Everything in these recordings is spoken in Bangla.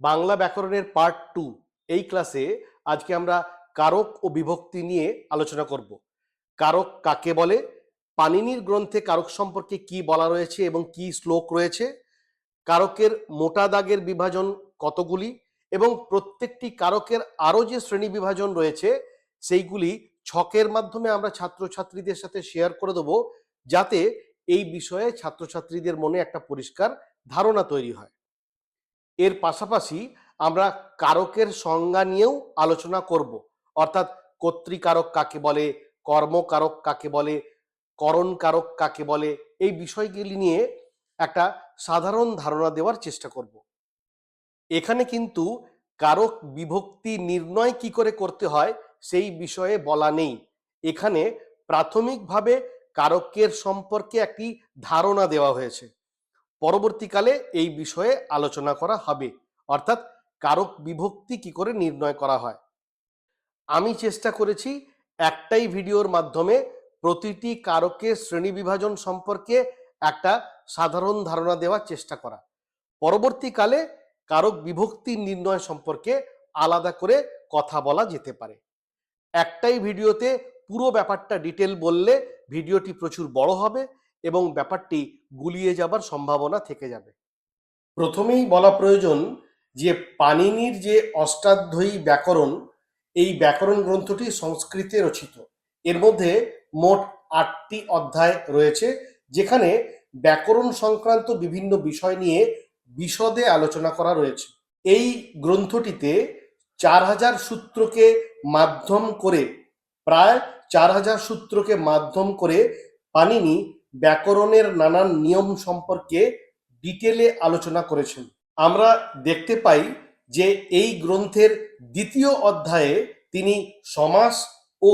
বাংলা ব্যাকরণের পার্ট টু এই ক্লাসে আজকে আমরা কারক ও বিভক্তি নিয়ে আলোচনা করব। কারক কাকে বলে? পানিনির গ্রন্থে কারক সম্পর্কে কি বলা রয়েছে এবং কি শ্লোক রয়েছে? কারকের মোটা দাগের বিভাজন কতগুলি? এবং প্রত্যেকটি কারকের আরও যে শ্রেণি বিভাজন রয়েছে, সেইগুলি ছকের মাধ্যমে আমরা ছাত্রছাত্রীদের সাথে শেয়ার করে দেবো, যাতে এই বিষয়ে ছাত্রছাত্রীদের মনে একটা পরিষ্কার ধারণা তৈরি হয়। এর পাশাপাশি আমরা কারকের সংজ্ঞা নিয়েও আলোচনা করব। অর্থাৎ কর্তৃকারক কাকে বলে, কর্মকারক কাকে বলে, করণকারক কাকে বলে, এই বিষয়গুলি নিয়ে একটা সাধারণ ধারণা দেওয়ার চেষ্টা করব। এখানে কিন্তু কারক বিভক্তি নির্ণয় কি করে করতে হয় সেই বিষয়ে বলা নেই। এখানে প্রাথমিকভাবে কারকের সম্পর্কে একটি ধারণা দেওয়া হয়েছে। পরবর্তীকালে এই বিষয়ে আলোচনা করা হবে। অর্থাৎ কারক বিভক্তি কি করে নির্ণয় করা হয়। আমি চেষ্টা করেছি একটাই ভিডিওর মাধ্যমে প্রতিটি কারকের শ্রেণি বিভাজন সম্পর্কে একটা সাধারণ ধারণা দেওয়ার চেষ্টা করা। পরবর্তীকালে কারক বিভক্তি নির্ণয় সম্পর্কে আলাদা করে কথা বলা যেতে পারে। একটাই ভিডিওতে পুরো ব্যাপারটা ডিটেল বললে ভিডিওটি প্রচুর বড় হবে। এবং ব্যাপারটি গুলিয়ে যাবার সম্ভাবনা থেকে যাবে। প্রথমেই বলা প্রয়োজন যে পানিনির যে অষ্টাধ্যায়ী ব্যাকরণ, এই ব্যাকরণ গ্রন্থটি সংস্কৃতে রচিত। এর মধ্যে মোট আটটি অধ্যায় রয়েছে, যেখানে ব্যাকরণ সংক্রান্ত বিভিন্ন বিষয় নিয়ে বিশদে আলোচনা করা রয়েছে। এই গ্রন্থটিতে চার হাজার সূত্রকে মাধ্যম করে, প্রায় চার হাজার সূত্রকে মাধ্যম করে পানিনি ব্যাকরণের নানান নিয়ম সম্পর্কে ডিটেলে আলোচনা করেছেন। আমরা দেখতে পাই যে এই গ্রন্থের দ্বিতীয় অধ্যায়ে তিনি সমাস ও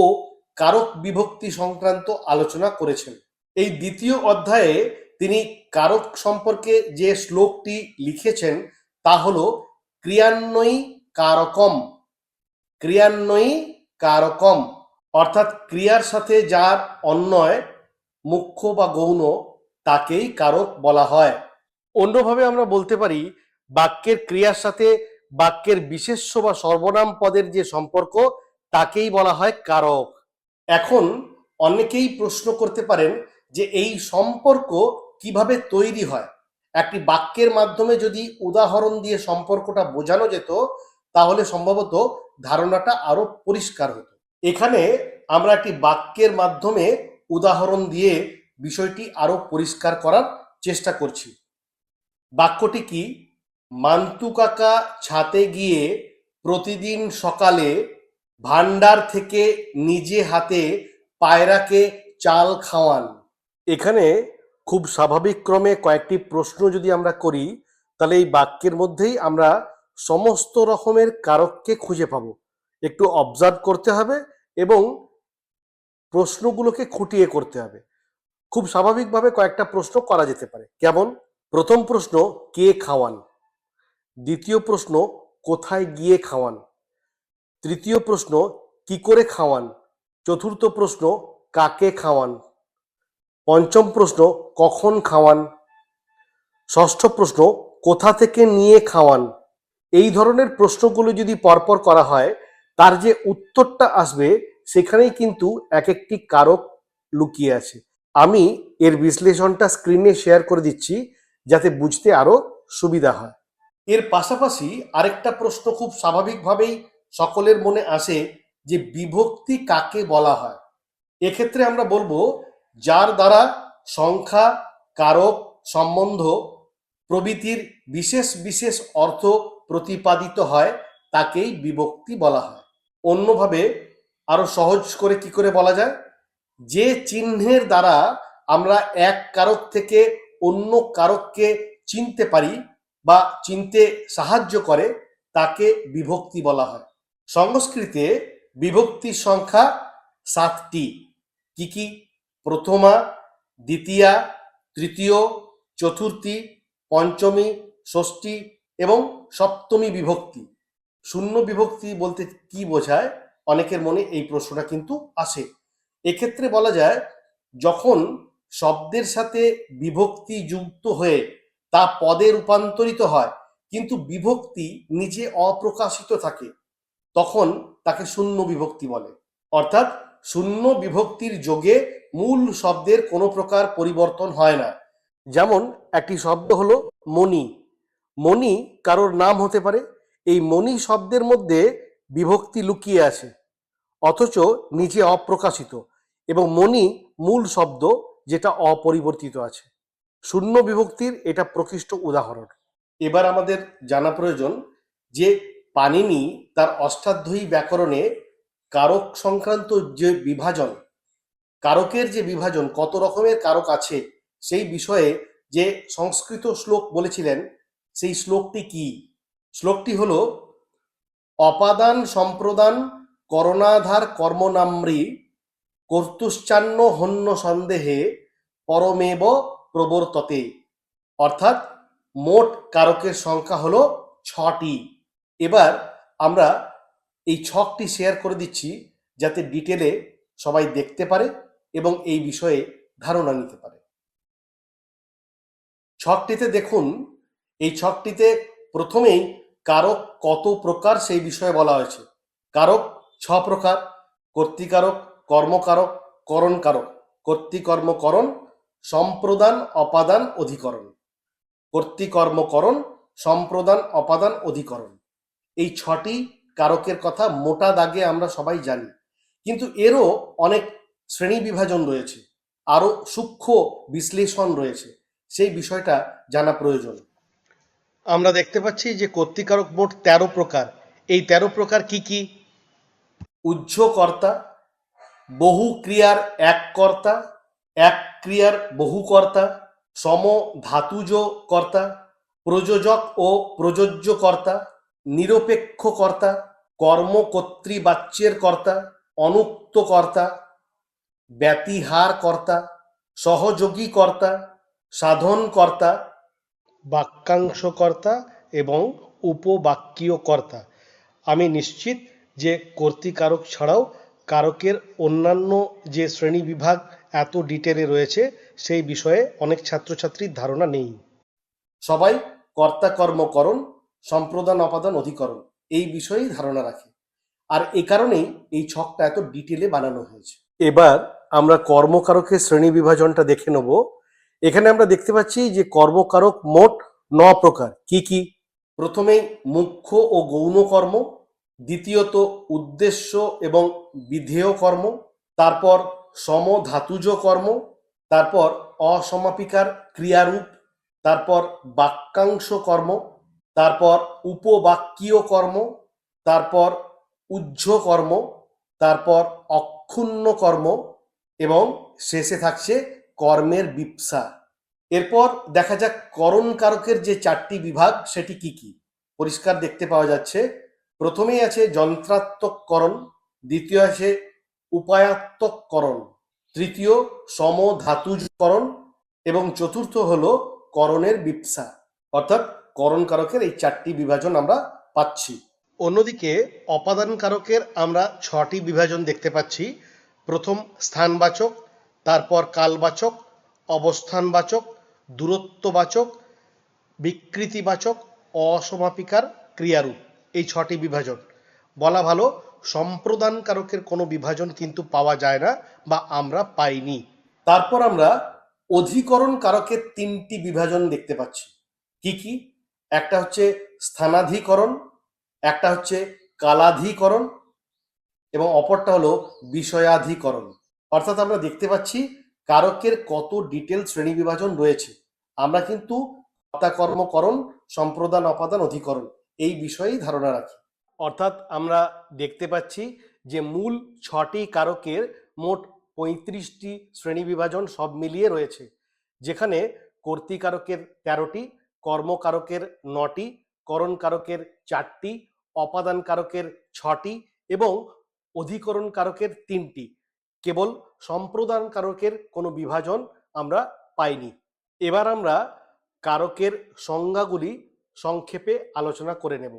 কারক বিভক্তি সংক্রান্ত আলোচনা করেছেন। এই দ্বিতীয় অধ্যায়ে তিনি কারক সম্পর্কে যে শ্লোকটি লিখেছেন তা হল ক্রিয়ান্বয়ী কারকম ক্রিয়ান্বয়ী কারকম, অর্থাৎ ক্রিয়ার সাথে যার অন্যয় মুখ্য বা গৌণ তাকেই কারক বলা হয়। অন্যভাবে আমরা বলতে পারি, বাক্যের ক্রিয়ার সাথে বাক্যের বিশেষ্য বা সর্বনাম পদের যে সম্পর্ক, তাকেই বলা হয় কারক। এখন অনেকেই প্রশ্ন করতে পারেন যে এই সম্পর্ক কীভাবে তৈরি হয়? একটি বাক্যের মাধ্যমে যদি উদাহরণ দিয়ে সম্পর্কটা বোঝানো যেত, তাহলে সম্ভবত ধারণাটা আরও পরিষ্কার হতো। এখানে আমরা একটি বাক্যের মাধ্যমে উদাহরণ দিয়ে বিষয়টি আরও পরিষ্কার করার চেষ্টা করছি। বাক্যটি কি? মান্তু কাকা ছাতে গিয়ে প্রতিদিন সকালে ভান্ডার থেকে নিজে হাতে পায়রাকে চাল খাওয়ান। এখানে খুব স্বাভাবিক ক্রমে কয়েকটি প্রশ্ন যদি আমরা করি, তাহলে এই বাক্যের মধ্যেই আমরা সমস্ত রকমের কারককে খুঁজে পাবো। একটু অবজার্ভ করতে হবে এবং প্রশ্নগুলোকে খুঁটিয়ে করতে হবে। খুব স্বাভাবিকভাবে কয়েকটা প্রশ্ন করা যেতে পারে। কেমন? প্রথম প্রশ্ন, কে খাওয়ান? দ্বিতীয় প্রশ্ন, কোথায় গিয়ে খাওয়ান? তৃতীয় প্রশ্ন, কি করে খাওয়ান? চতুর্থ প্রশ্ন, কাকে খাওয়ান? পঞ্চম প্রশ্ন, কখন খাওয়ান? ষষ্ঠ প্রশ্ন, কোথা থেকে নিয়ে খাওয়ান? এই ধরনের প্রশ্নগুলো যদি পরপর করা হয়, তার যে উত্তরটা আসবে সেখানেই কিন্তু এক একটি কারক লুকিয়ে আছে। আমি এর বিশ্লেষণটা স্ক্রিনে শেয়ার করে দিচ্ছি, যাতে বুঝতে আরও সুবিধা হয়। এর পাশাপাশি আরেকটা প্রশ্ন খুব স্বাভাবিকভাবেই সকলের মনে আসে যে বিভক্তি কাকে বলা হয়? এক্ষেত্রে আমরা বলব, যার দ্বারা সংখ্যা, কারক, সম্বন্ধ প্রভৃতির বিশেষ বিশেষ অর্থ প্রতিপাদিত হয়, তাকেই বিভক্তি বলা হয়। অন্যভাবে আরও সহজ করে কি করে বলা যায়? যে চিহ্নের দ্বারা আমরা এক কারক থেকে অন্য কারককে চিনতে পারি বা চিনতে সাহায্য করে, তাকে বিভক্তি বলা হয়। সংস্কৃতে বিভক্তির সংখ্যা সাতটি। কি কি? প্রথমা, দ্বিতীয়া, তৃতীয়, চতুর্থী, পঞ্চমী, ষষ্ঠী এবং সপ্তমী বিভক্তি। শূন্য বিভক্তি বলতে কি বোঝায়? অনেকের মনে এই প্রশ্নটা কিন্তু আসে। এক্ষেত্রে বলা যায়, যখন শব্দের সাথে বিভক্তি যুক্ত হয়ে তা পদে রূপান্তরিত হয়, কিন্তু বিভক্তি নিজে অপ্রকাশিত থাকে, তখন তাকে শূন্য বিভক্তি বলে। অর্থাৎ শূন্য বিভক্তির যোগে মূল শব্দের কোনো প্রকার পরিবর্তন হয় না। যেমন একটি শব্দ হলো মণি। মণি কারোর নাম হতে পারে। এই মণি শব্দের মধ্যে বিভক্তি লুকিয়ে আছে, অথচ নিচে অপ্রকাশিত এবং মণি মূল শব্দ যেটা অপরিবর্তিত আছে। শূন্য বিভক্তির এটা প্রকৃষ্ট উদাহরণ। এবার আমাদের জানা প্রয়োজন যে পানিনি তার অষ্টাধ্যায়ী ব্যাকরণে কারক সংক্রান্ত যে বিভাজন, কারকের যে বিভাজন, কত রকমের কারক আছে সেই বিষয়ে যে সংস্কৃত শ্লোক বলেছিলেন, সেই শ্লোকটি কি? শ্লোকটি হলো অপাদান সম্প্রদান করণাধার কর্মনাম্রী কর্তুশ্চান্ন হন্য সন্দেহে পরমেব প্রবর্ততে। অর্থাৎ মোট কারকের সংখ্যা হলো ছটি। এবার আমরা এই ছকটি শেয়ার করে দিচ্ছি যাতে ডিটেলে সবাই দেখতে পারে এবং এই বিষয়ে ধারণা নিতে পারে। ছকটিতে দেখুন, এই ছকটিতে প্রথমেই কারক কত প্রকার সেই বিষয়ে বলা হয়েছে। কারক ছ প্রকার, কর্তৃকারক, কর্মকারক করণ কারক কর্তৃকর্মকরণ, সম্প্রদান, অপাদান, অধিকরণ। কর্তৃকর্মকরণ, সম্প্রদান, অপাদান, অধিকরণ। এই ছটি কারকের কথা মোটা দাগে আমরা সবাই জানি। কিন্তু এরও অনেক শ্রেণি বিভাজন রয়েছে। আরও সূক্ষ্ম বিশ্লেষণ রয়েছে। সেই বিষয়টা জানা প্রয়োজন। আমরা দেখতে পাচ্ছি যে কর্তৃকারক মোট তেরো প্রকার। এই তেরো প্রকার কি কি? উজ্জ্ব কর্তা বহু ক্রিয়ার এক কর্তা এক ক্রিয়ার বহু কর্তা সম ধাতুজ কর্তা প্রযোজক ও প্রযোজ্য কর্তা নিরপেক্ষ কর্তা কর্মকর্তৃবাচ্যের কর্তা অনুক্ত কর্তা ব্যতিহার কর্তা সহযোগী কর্তা সাধন কর্তা বাক্যাংশ কর্তা এবং উপবাক্যীয় কর্তা আমি নিশ্চিত যে কর্তৃকারক ছাড়াও কারকের অন্যান্য যে শ্রেণি বিভাগ এত ডিটেলে রয়েছে, সেই বিষয়ে অনেক ছাত্রছাত্রীর ধারণা নেই। সবাই কর্তা কর্মকরণ সম্প্রদান অপাদান অধিকরণ, এই বিষয়েই ধারণা রাখে। আর এ কারণেই এই ছকটা এত ডিটেলে বানানো হয়েছে। এবার আমরা কর্মকারকের শ্রেণি বিভাজনটা দেখে নেব। এখানে আমরা দেখতে পাচ্ছি যে কর্মকারক মোট ন প্রকার। কি কি? প্রথমেই মুখ্য ও গৌণ কর্ম, দ্বিতীয়ত উদ্দেশ্য এবং বিধেয় কর্ম, তারপর সমধাতুজ কর্ম, তারপর অসমাপিকার ক্রিয়ারূপ, তারপর বাক্যাংশ কর্ম, তারপর উপবাক্যীয় কর্ম, তারপর উজ্জ্ব কর্ম, তারপর অক্ষুণ্ণ কর্ম এবং শেষে থাকছে কর্মের বিপসা। এরপর দেখা যাক করণ কারকের যে চারটি বিভাগ, সেটি কি কি? পরিষ্কার দেখতে পাওয়া যাচ্ছে। প্রথমেই আছে যন্ত্রাত্মককরণ দ্বিতীয় আছে উপায়াত্মককরণ তৃতীয় সমধাতুজকরণ এবং চতুর্থ হল করণের বিপসা। অর্থাৎ করণ কারকের এই চারটি বিভাজন আমরা পাচ্ছি। অন্যদিকে অপাদান কারকের আমরা ছটি বিভাজন দেখতে পাচ্ছি। প্রথম স্থানবাচক তারপর কালবাচক, অবস্থানবাচক, দূরত্ববাচক, বিকৃতিবাচক, অসমাপিকার ক্রিয়ারূপ। এই ছটি বিভাজন। বলা ভালো সম্প্রদান কারকের কোনো বিভাজন কিন্তু পাওয়া যায় না বা আমরা পাইনি। তারপর আমরা অধিকরণ কারকের তিনটি বিভাজন দেখতে পাচ্ছি। কি কি? একটা হচ্ছে স্থানাধিকরণ, একটা হচ্ছে কালাধিকরণ এবং অপরটা হলো বিষয়াধিকরণ। অর্থাৎ আমরা দেখতে পাচ্ছি কারকের কত ডিটেল শ্রেণি বিভাজন রয়েছে। আমরা কিন্তু কর্মকরণ, সম্প্রদান, অপাদান, অধিকরণ এই বিষয়েই ধারণা রাখি। অর্থাৎ আমরা দেখতে পাচ্ছি যে মূল ছটি কারকের মোট পঁয়ত্রিশটি শ্রেণি বিভাজন সব মিলিয়ে রয়েছে, যেখানে কর্তৃকারকের তেরোটি, কর্মকারকের নটি করণ কারকের চারটি অপাদান কারকের ছটি এবং অধিকরণ কারকের তিনটি। কেবল সম্প্রদান কারকের কোনো বিভাজন আমরা পাইনি। এবার আমরা কারকের সংজ্ঞাগুলি সংক্ষেপে আলোচনা করে নেব।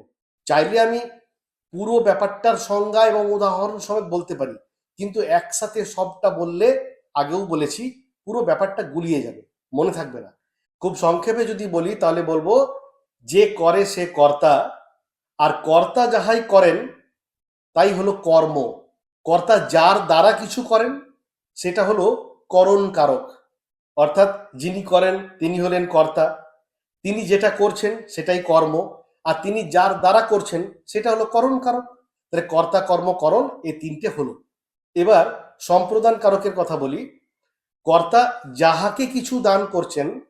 চাইলে আমি পুরো ব্যাপারটার সংজ্ঞা এবং উদাহরণ সমেত বলতে পারি, কিন্তু একসাথে সবটা বললে আগেও বলেছি, পুরো ব্যাপারটা গুলিয়ে যাবে, মনে থাকবে না। খুব সংক্ষেপে যদি বলি, তাহলে বলব, যে করে সে কর্তা, আর কর্তা যাহাই করেন, তাই হলো কর্ম। কর্তা যার দ্বারা কিছু করেন, সেটা হলো করণ কারক। অর্থাৎ যিনি করেন, তিনি হলেন কর্তা। তিনি যেটা করছেন, সেটাই কর্ম। আর তিনি যার দ্বারা করছেন, সেটা হলো করণ কারক। তাহলে কর্তা, কর্ম, করণ এই তিনটে হলো। এবার সম্প্রদান কারকের কথা বলি। কর্তা যাহাকে কিছু দান করছেন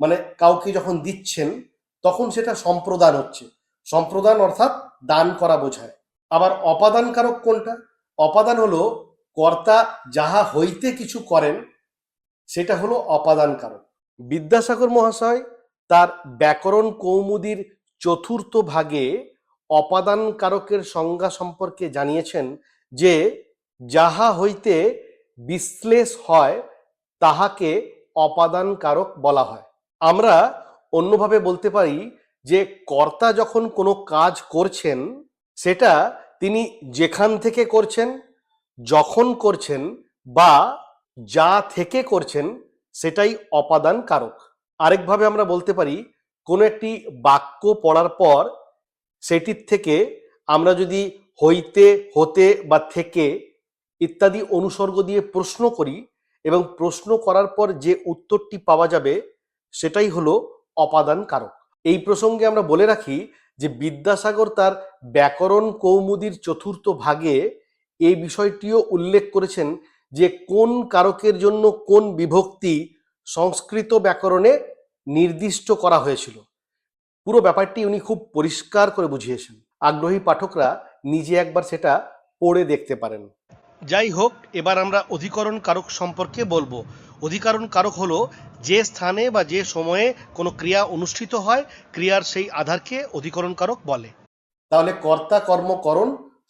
মানে কাউকে যখন দিচ্ছেন, তখন সেটা সম্প্রদান হচ্ছে। সম্প্রদান অর্থাৎ দান করা বোঝায়। আবার অপাদান কারক কোনটা? অপাদান হলো কর্তা যাহা হইতে কিছু করেন, সেটা হলো অপাদান কারক বিদ্যাসাগর মহাশয় তার ব্যাকরণ কৌমুদীর চতুর্থ ভাগে অপাদান কারকের সংজ্ঞা সম্পর্কে জানিয়েছেন যে, যাহা হইতে বিশ্লেষ হয়, তাহাকে অপাদান কারক বলা হয়। আমরা অন্যভাবে বলতে পারি যে, কর্তা যখন কোনো কাজ করছেন, সেটা তিনি যেখান থেকে করছেন, যখন করছেন বা যা থেকে করছেন সেটাই অপাদান কারক। আরেকভাবে আমরা বলতে পারি, কোনো একটি বাক্য পড়ার পর সেটির থেকে আমরা যদি হইতে, হতে বা থেকে ইত্যাদি অনুসর্গ দিয়ে প্রশ্ন করি এবং প্রশ্ন করার পর যে উত্তরটি পাওয়া যাবে সেটাই হলো অপাদান কারক। এই প্রসঙ্গে আমরা বলে রাখি যে বিদ্যাসাগর তার ব্যাকরণ কৌমুদীর চতুর্থ ভাগে এই বিষয়টিও উল্লেখ করেছেন যে কোন কারকের জন্য কোন বিভক্তি সংস্কৃত ব্যাকরণে নির্দিষ্ট করা হয়েছিল। পুরো ব্যাপারটি উনি খুব পরিষ্কার করে বুঝিয়েছেন। আগ্রহী পাঠকরা নিজে একবার সেটা পড়ে দেখতে পারেন। যাই হোক, এবার আমরা অধিকরণ কারক সম্পর্কে বলব। অধিকরণ কারক হলো যে স্থানে বা যে সময়ে কোনো ক্রিয়া অনুষ্ঠিত হয়, ক্রিয়ার সেই আধারকে অধিকরণ কারক বলে। তাহলে কর্তা কর্মকরণ,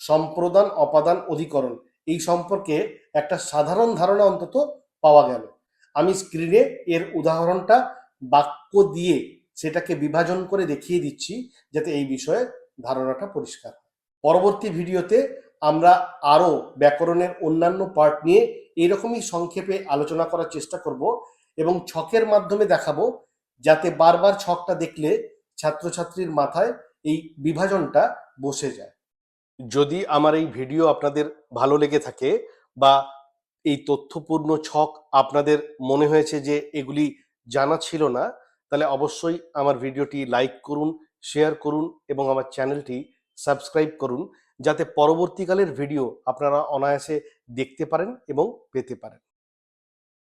সম্প্রদান, অপাদান, অধিকরণ, এই সম্পর্কে একটা সাধারণ ধারণা অন্তত পাওয়া গেল। আমি স্ক্রিনে এর উদাহরণটা, বাক্য দিয়ে সেটাকে বিভাজন করে দেখিয়ে দিচ্ছি, যাতে এই বিষয়ে ধারণাটা পরিষ্কার পরবর্তী ভিডিওতে আমরা আরও ব্যাকরণের অন্যান্য পার্ট নিয়ে এরকমই সংক্ষেপে আলোচনা করার চেষ্টা করব এবং ছকের মাধ্যমে দেখাবো যাতে বারবার ছকটা দেখলে ছাত্রছাত্রীর মাথায় এই বিভাজনটা বসে যায়। যদি আমার এই ভিডিও আপনাদের ভালো লেগে থাকে বা এই তথ্যপূর্ণ ছক আপনাদের মনে হয়েছে যে এগুলি জানা ছিল না, তাহলে অবশ্যই আমার ভিডিওটি লাইক করুন শেয়ার করুন এবং আমার চ্যানেলটি সাবস্ক্রাইব করুন। যাতে পরবর্তীকালের ভিডিও আপনারা অনায়াসে দেখতে পারেন এবং পেতে পারেন।